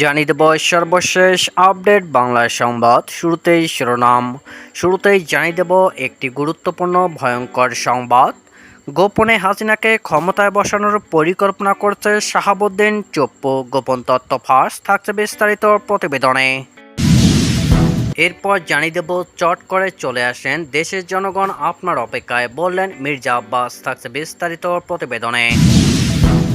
জানিয়ে দেব সর্বশেষ আপডেট বাংলা সংবাদ শুরুতেই শিরোনাম। শুরুতেই জানিয়ে দেব একটি গুরুত্বপূর্ণ, ভয়ঙ্কর সংবাদ। গোপনে হাসিনাকে ক্ষমতায় বসানোর পরিকল্পনা করছে শাহাবুদ্দিন, চপ্পু গোপন তত্ত্ব ফাঁস থাকছে বিস্তারিত প্রতিবেদনে। এরপর জানিয়ে দেব, চট করে চলে আসেন দেশের জনগণ আপনার অপেক্ষায়, বললেন মির্জা আব্বাস, থাকছে বিস্তারিত প্রতিবেদনে।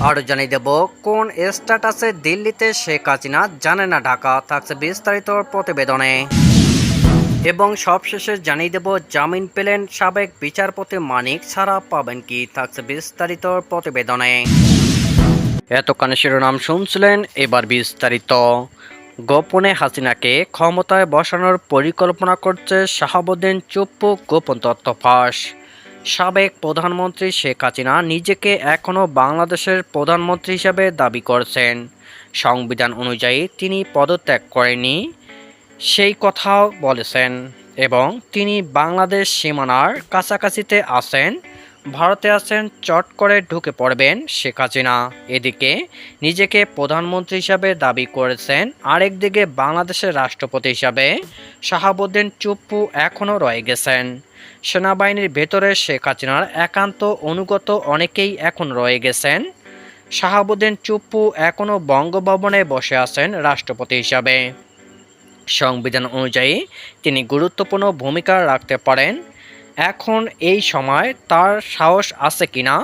আরও জানিয়ে দেব, কোন স্ট্যাটাসে দিল্লিতে শেখ হাসিনা জানে না ঢাকা? থাকছে বিস্তারিত প্রতিবেদনে। এবং সবশেষে জানিয়ে দেব, জামিন পেলেন সাবেক বিচারপতি মানিক ছাড়া পাবেন কি? থাকছে বিস্তারিত প্রতিবেদনে। এতক্ষণে শিরোনাম শুনছিলেন, এবার বিস্তারিত। গোপনে হাসিনাকে ক্ষমতায় বসানোর পরিকল্পনা করছে শাহাবুদ্দিন চুপ্পু গোপন তথ্য ফাঁস। সাবেক প্রধানমন্ত্রী শেখ হাসিনা নিজেকে এখনও বাংলাদেশের প্রধানমন্ত্রী হিসেবে দাবি করছেন। সংবিধান অনুযায়ী তিনি পদত্যাগ করেনি সেই কথাও বলেছেন এবং তিনি বাংলাদেশ সীমানার কাছাকাছিতে আছেন ভারতে আছেন চট করে ঢুকে পড়বেন শেখ হাসিনা। এদিকে নিজেকে প্রধানমন্ত্রী হিসাবে দাবি করেছেন আরেকদিকে বাংলাদেশের রাষ্ট্রপতি হিসাবে শাহাবুদ্দিন চুপ্পু এখনও রয়ে গেছেন। সেনাবাহিনীর ভেতরে শেখ হাসিনার একান্ত অনুগত অনেকেই এখন রয়ে গেছেন। শাহাবুদ্দিন চুপ্পু এখনও বঙ্গভবনে বসে আছেন রাষ্ট্রপতি হিসাবে। সংবিধান অনুযায়ী তিনি গুরুত্বপূর্ণ ভূমিকা রাখতে পারেন এখন এই সময় তার সাহস আছে কিনা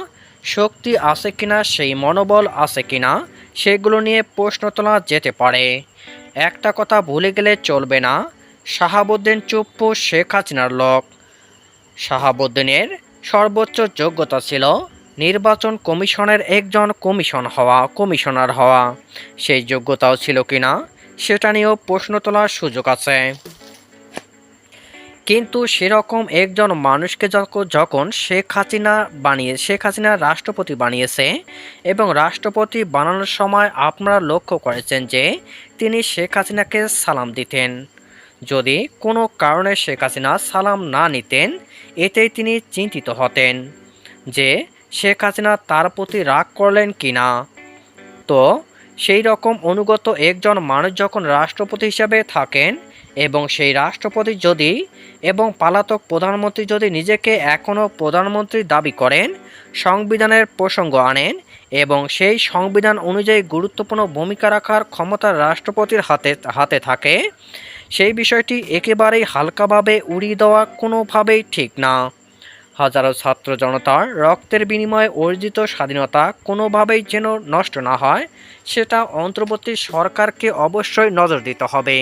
শক্তি আছে কিনা সেই মনোবল আছে কিনা সেগুলো নিয়ে প্রশ্ন তোলা যেতে পারে। একটা কথা ভুলে গেলে চলবে না। শাহাবুদ্দিন চুপ্পু শেখ হাসিনার লোক। শাহাবুদ্দিনের সর্বোচ্চ যোগ্যতা ছিল নির্বাচন কমিশনের একজন কমিশন হওয়া, কমিশনার হওয়া। সেই যোগ্যতাও ছিল কিনা সেটা নিয়েও প্রশ্ন তোলার সুযোগ আছে। কিন্তু সেরকম একজন মানুষকে যখন শেখ হাসিনা বানিয়ে, শেখ হাসিনা রাষ্ট্রপতি বানিয়েছে এবং রাষ্ট্রপতি বানানোর সময় আপনারা লক্ষ্য করেছেন যে তিনি শেখ হাসিনাকে সালাম দিতেন। যদি কোনো কারণে শেখ হাসিনা সালাম না নিতেন, এতেই তিনি চিন্তিত হতেন যে শেখ হাসিনা তার প্রতি রাগ করলেন কি না তো সেই রকম অনুগত একজন মানুষ যখন রাষ্ট্রপতি হিসাবে থাকেন এবং সেই রাষ্ট্রপতি যদি এবং পালাতক প্রধানমন্ত্রী যদি নিজেকে এখনও প্রধানমন্ত্রী দাবি করেন, সংবিধানের প্রসঙ্গ আনেন এবং সেই সংবিধান অনুযায়ী গুরুত্বপূর্ণ ভূমিকা রাখার ক্ষমতা রাষ্ট্রপতির হাতে হাতে থাকে, সেই বিষয়টি একেবারেই হালকাভাবে উড়িয়ে দেওয়া কোনোভাবেই ঠিক না। হাজারো ছাত্র জনতার রক্তের বিনিময়ে অর্জিত স্বাধীনতা কোনোভাবেই যেন নষ্ট না হয়, সেটা অন্তর্বর্তী সরকারকে অবশ্যই নজর দিতে হবে।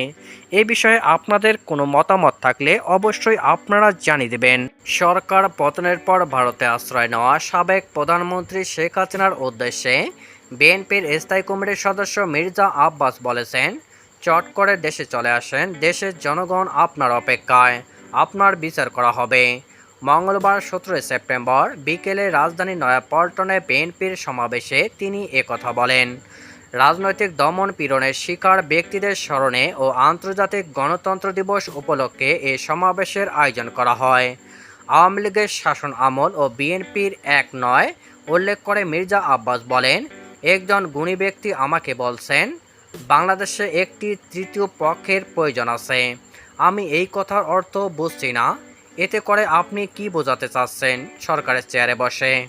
এ বিষয়ে আপনাদের কোনো মতামত থাকলে অবশ্যই আপনারা জানিয়ে দেবেন। সরকার পতনের পর ভারতে আশ্রয় নেওয়া সাবেক প্রধানমন্ত্রী শেখ হাসিনার উদ্দেশ্যে বিএনপির স্থায়ী কমিটির সদস্য মির্জা আব্বাস বলেছেন, চট করে দেশে চলে আসেন, দেশের জনগণ আপনার অপেক্ষায়। আপনার বিচার করা হবে। মঙ্গলবার সতেরোই সেপ্টেম্বর বিকেলে রাজধানী নয়াপল্টনে বিএনপির সমাবেশে তিনি একথা বলেন। রাজনৈতিক দমন পীড়নের শিকার ব্যক্তিদের স্মরণে ও আন্তর্জাতিক গণতন্ত্র দিবস উপলক্ষে এ সমাবেশের আয়োজন করা হয়। আওয়ামী লীগের শাসন আমল ও বিএনপির এক নয়, উল্লেখ করে মির্জা আব্বাস বলেন, একজন গুণী ব্যক্তি আমাকে বলছেন, বাংলাদেশে একটি তৃতীয় পক্ষের প্রয়োজন আছে। আমি এই কথার অর্থ বুঝছি না এতে করে আপনি কি বোঝাতে চাচ্ছেন? সরকারের চেয়ারে বসে।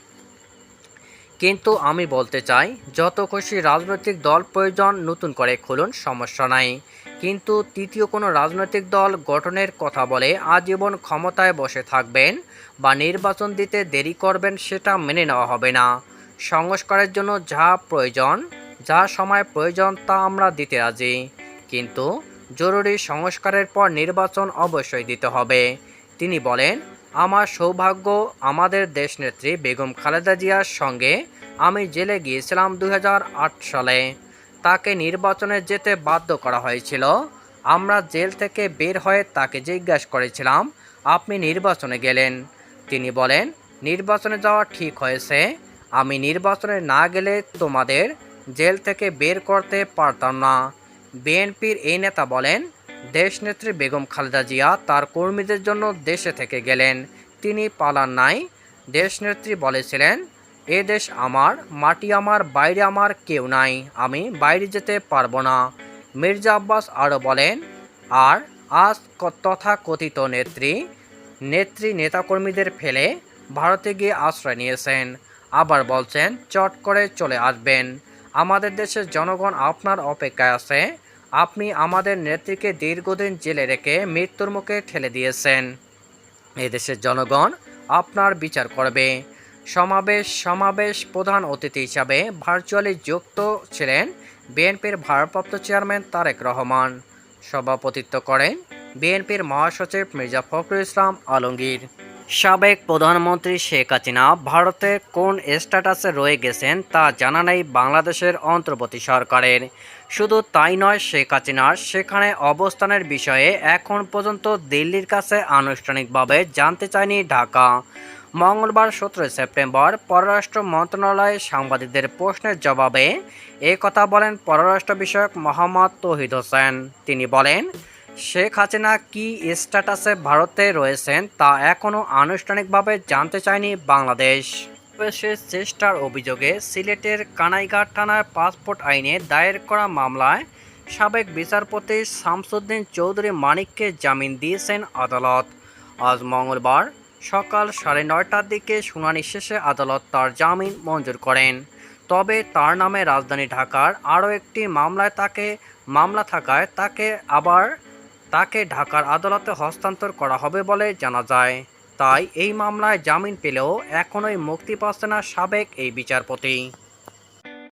কিন্তু আমি বলতে চাই, যত খুশি রাজনৈতিক দল প্রয়োজন, নতুন করে খুলুন, সমস্যা নাই। কিন্তু তৃতীয় কোনো রাজনৈতিক দল গঠনের কথা বলে আজীবন ক্ষমতায় বসে থাকবেন বা নির্বাচন দিতে দেরি করবেন সেটা মেনে নেওয়া হবে না। সংস্কারের জন্য যা প্রয়োজন, যা সময় প্রয়োজন তা আমরা দিতে রাজি। কিন্তু জরুরি সংস্কারের পর নির্বাচন অবশ্যই দিতে হবে। তিনি বলেন, আমার সৌভাগ্য আমাদের দেশনেত্রী বেগম খালেদা জিয়ার সঙ্গে আমি জেলে গিয়েছিলাম দু হাজার আট সালে। তাকে নির্বাচনে যেতে বাধ্য করা হয়েছিল। আমরা জেল থেকে বের হয়ে তাকে জিজ্ঞাসা করেছিলাম, আপনি নির্বাচনে গেলেন? তিনি বলেন, নির্বাচনে যাওয়া ঠিক হয়েছে। আমি নির্বাচনে না গেলে তোমাদের জেল থেকে বের করতে পারতাম না। বিএনপির এই নেতা বলেন দেশনেত্রী বেগম খালেদা জিয়া তার কর্মীদের জন্য দেশে থেকে গেলেন। তিনি পালান নাই। দেশনেত্রী বলেছিলেন, এ দেশ আমার, মাটি আমার, বাইরে আমার কেউ নাই। আমি বাইরে যেতে পারব না। মির্জা আব্বাস আরও বলেন, আর আজ ক- তথাকথিত নেত্রী নেত্রী নেতাকর্মীদের ফেলে ভারতে গিয়ে আশ্রয় নিয়েছেন। আবার বলছেন, চট করে চলে আসবেন। আমাদের দেশের জনগণ আপনার অপেক্ষায় আছে। আপনি আমাদের নেত্রীকে দীর্ঘদিন জেলে রেখে মৃত্যুর মুখে ঠেলে দিয়েছেন। এদেশের জনগণ আপনার বিচার করবে। সমাবেশ সমাবেশ প্রধান অতিথি হিসাবে ভার্চুয়ালি যুক্ত ছিলেন বিএনপির ভারপ্রাপ্ত চেয়ারম্যান তারেক রহমান। সভাপতিত্ব করেন বিএনপির মহাসচিব মির্জা ফখরুল ইসলাম আলমগীর। সাবেক প্রধানমন্ত্রী শেখ হাসিনা ভারতে কোন স্ট্যাটাসে রয়ে গেছেন তা জানা নেই বাংলাদেশের অন্তর্বর্তী সরকারের। শুধু তাই নয়, শেখ হাসিনার সেখানে অবস্থানের বিষয়ে এখন পর্যন্ত দিল্লির কাছে আনুষ্ঠানিকভাবে জানতে চায়নি ঢাকা। মঙ্গলবার সতেরোই সেপ্টেম্বর পররাষ্ট্র মন্ত্রণালয়ে সাংবাদিকদের প্রশ্নের জবাবে এ কথা বলেন পররাষ্ট্র বিষয়ক মোহাম্মদ তৌহিদ হোসেন। তিনি বলেন শেখ হাসিনা কি স্ট্যাটাসে ভারতে রয়েছেন তা এখনও আনুষ্ঠানিকভাবে জানতে চায়নি বাংলাদেশ। চেষ্টার অভিযোগে সিলেটের কানাইঘাট থানার পাসপোর্ট আইনে দায়ের করা মামলায় সাবেক বিচারপতি শামসুদ্দিন চৌধুরী মানিককে জামিন দিয়েছেন আদালত। আজ মঙ্গলবার সকাল সাড়ে নয়টার দিকে শুনানি শেষে আদালত তার জামিন মঞ্জুর করেন। তবে তার নামে রাজধানী ঢাকার আরও একটি মামলায় তাকে মামলা থাকায় তাকে আবার তাকে ঢাকার আদালতে হস্তান্তর করা হবে বলে জানা যায়। তাই এই মামলায় জামিন পেলেও এখনোই মুক্তি পাচ্ছে না সাবেক এই বিচারপতি।